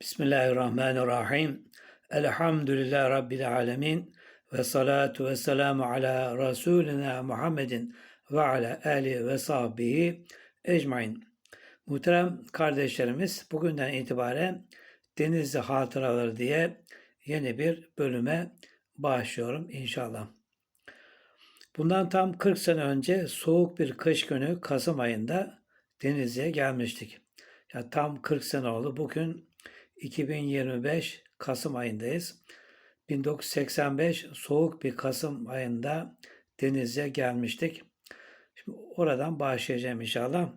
Bismillahirrahmanirrahim. Elhamdülillah Rabbil alemin. Ve salatu ve selamu ala Resulina Muhammedin ve ala alihi ve sahbihi ecmain. Muhterem kardeşlerimiz bugünden itibaren Denizli Hatıraları diye yeni bir bölüme başlıyorum inşallah. Bundan tam 40 sene önce soğuk bir kış günü Kasım ayında Denizli'ye gelmiştik. Ya tam 40 sene oldu. Bugün 2025 Kasım ayındayız. 1985 soğuk bir Kasım ayında Denizli'ye gelmiştik. Şimdi oradan başlayacağım inşallah.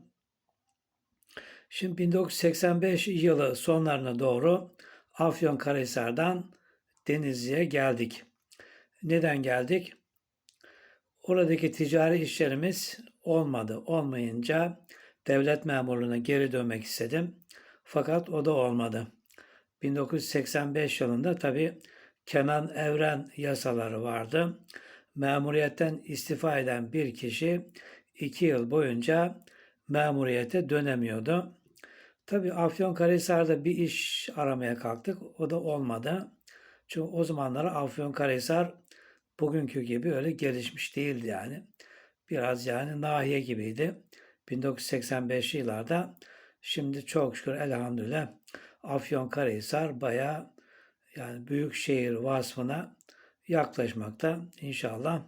Şimdi 1985 yılı sonlarına doğru Afyonkarahisar'dan Denizli'ye geldik. Neden geldik? Oradaki ticari işlerimiz olmadı. Olmayınca devlet memurluğuna geri dönmek istedim. Fakat o da olmadı. 1985 yılında tabi Kenan Evren yasaları vardı. Memuriyetten istifa eden bir kişi iki yıl boyunca memuriyete dönemiyordu. Tabi Afyonkarahisar'da bir iş aramaya kalktık. O da olmadı. Çünkü o zamanlara Afyonkarahisar bugünkü gibi öyle gelişmiş değildi yani. Biraz yani nahiye gibiydi. 1985 yıllarda şimdi çok şükür elhamdülillah Afyonkarahisar baya yani büyük şehir vasfına yaklaşmakta. İnşallah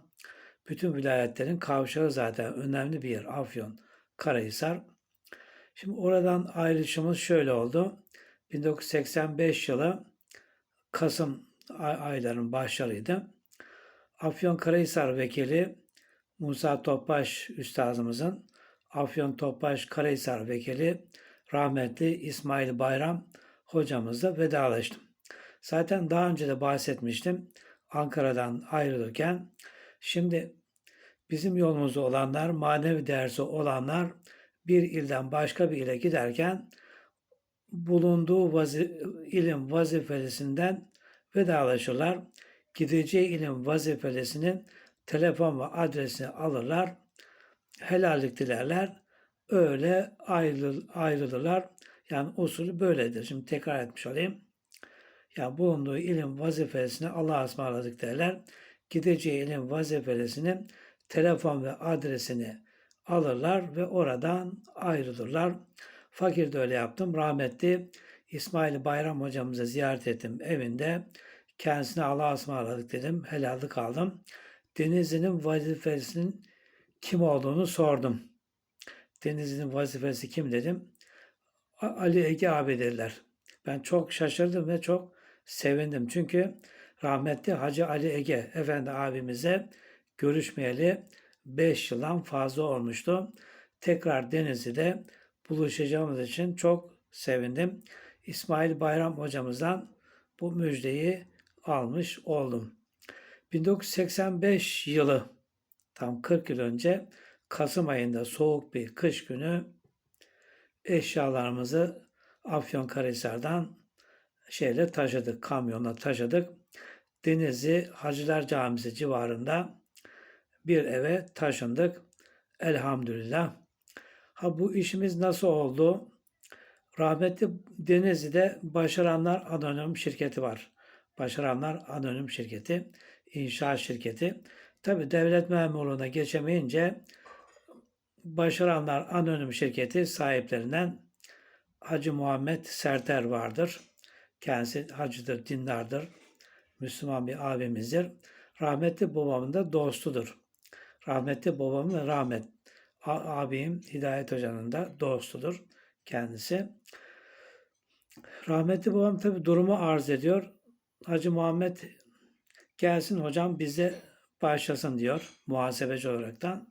bütün vilayetlerin kavşağı zaten önemli bir yer Afyon Karahisar. Şimdi oradan ayrışımız şöyle oldu. 1985 yılı Kasım ayların başlarıydı. Afyon Karahisar Vekili Musa Topbaş Üstazımızın Afyon Topbaş Karahisar Vekili rahmetli İsmail Bayram hocamızla vedalaştım. Zaten daha önce de bahsetmiştim. Ankara'dan ayrılırken şimdi bizim yolumuzda olanlar, manevi dersi olanlar bir ilden başka bir ile giderken bulunduğu vazi ilim vazifelisinden vedalaşırlar. Gideceği ilim vazifelisinin telefon ve adresini alırlar. Helallik dilerler. Öyle ayrıl, ayrılırlar. Yani usulü böyledir. Şimdi tekrar etmiş olayım. Ya bulunduğu ilim vazifesini Allah'a ısmarladık derler. Gideceği ilim vazifesini telefon ve adresini alırlar ve oradan ayrılırlar. Fakir de öyle yaptım. Rahmetli İsmail Bayram hocamızı ziyaret ettim evinde. Kendisine Allah'a ısmarladık dedim. Helallik aldım. Denizli'nin vazifesinin kim olduğunu sordum. Denizli'nin vazifesi kim dedim. Ali Ege abi dediler. Ben çok şaşırdım ve çok sevindim. Çünkü rahmetli Hacı Ali Ege Efendi abimize görüşmeyeli 5 yıldan fazla olmuştu. Tekrar Denizli'de buluşacağımız için çok sevindim. İsmail Bayram hocamızdan bu müjdeyi almış oldum. 1985 yılı tam 40 yıl önce Kasım ayında soğuk bir kış günü eşyalarımızı Afyonkarahisar'dan şeyle taşıdık, kamyonla taşıdık. Denizli Hacılar Camisi civarında bir eve taşındık. Elhamdülillah. Ha bu işimiz nasıl oldu? Rahmetli Denizli'de Başaranlar Anonim Şirketi var. Başaranlar Anonim Şirketi, inşaat şirketi. Tabi devlet memurluğuna geçemeyince Başaranlar Anonim Şirketi sahiplerinden Hacı Muhammed Serter vardır. Kendisi hacıdır, dindardır. Müslüman bir abimizdir. Rahmetli babamın da dostudur. Rahmetli babamın rahmet abim Hidayet Hoca'nın da dostudur kendisi. Rahmetli babam tabi durumu arz ediyor. Hacı Muhammed gelsin hocam bize başlasın diyor muhasebeci olaraktan.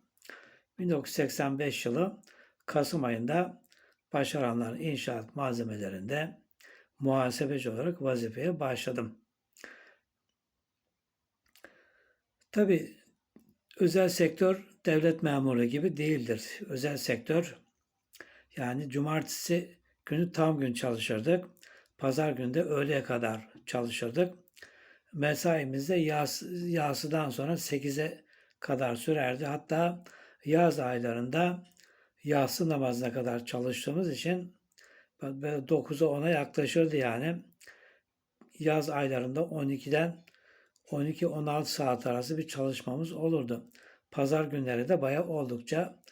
1985 yılı Kasım ayında Başaranlar inşaat malzemelerinde muhasebeci olarak vazifeye başladım. Tabi özel sektör devlet memuru gibi değildir. Özel sektör yani cumartesi günü tam gün çalışırdık. Pazar günü de öğleye kadar çalışırdık. Mesaimiz de yas, yasıdan sonra 8'e kadar sürerdi. Hatta yaz aylarında yatsı namazına kadar çalıştığımız için Bak böyle 9'a 10'a yaklaşırdı yani. Yaz aylarında 12'den 12-16 saat arası bir çalışmamız olurdu. Pazar günleri de bayağı oldukça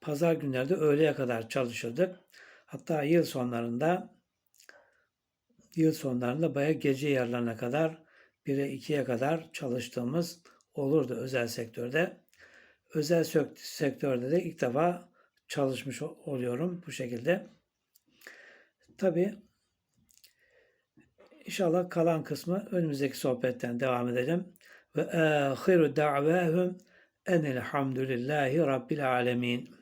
pazar günleri de öğleye kadar çalışırdık. Hatta yıl sonlarında yıl sonlarında bayağı gece yarılarına kadar 1'e 2'ye kadar çalıştığımız olurdu özel sektörde. Özel sektörde de ilk defa çalışmış ol- oluyorum bu şekilde. Tabii inşallah kalan kısmı önümüzdeki sohbetten devam edelim. Ve ahiru da'vahum enelhamdülillahi rabbil alemin.